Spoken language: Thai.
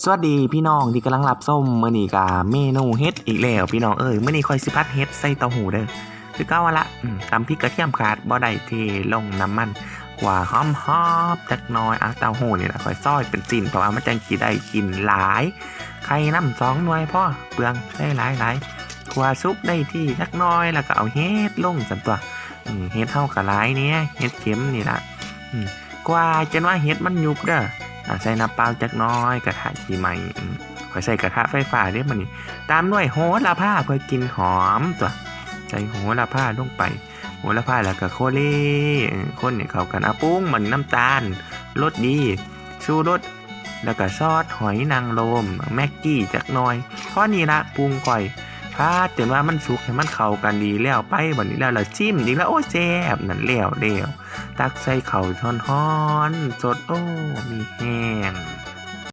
สวัสดีพี่น้องที่กำลังรับส้มมื้อนี้กาเมนูเฮ็ดอีกแล้วพี่น้องเอ้ยมื้อนี้คอยสิพัดเฮ็ดใส่เต้าหู้เด้อคือเก้าวละตำพริกกระเทียมขาดบ่ได้เทลงน้ำมันกว่าหอมหอมจักน้อยอะเต้าหู้นี่ละคอยซอยเป็นสิ้นเพราะว่ามันจังสิได้กินหลาย ไข่น้ำสองหน่วยพ่อเปลืองได้หลายหลายกว่าซุปได้ที่จักน้อยแล้วก็เอาเฮ็ดลงจันตัวเฮ็ดเฮาก็หลายเนี่ยเฮ็ดเข็มนี่ละกว่าจนว่าเฮ็ดมันยุบเด้อ ใส่น้ำเปล่าจักน้อยกระทะขี้ไหม้อืมข่อยใส่กระทะไฟฟ้าเด้มันนี่ตามด้วยโหระพาเพื่อกินหอมตัวใส่โหระพาลงไปโหระพาแล้วก็โคเล่คนเนี่ยเข้ากันอะปรุงเหมือนน้ำตาลรสดีชูรสแล้วก็ซอสหอยนางรมแม็กกี้จักน้อยข้อนี้ละปรุงก่อย พาดจนว่ามันสุกให้มันเข้ากันดีแล้วไปบัดนี้แล้วเราจิ้มดีแล้วโอ้แซ่บนั่นแล้วแล้วตักใส่เข่าวฮ้อนๆสดโอ้มีแห้ง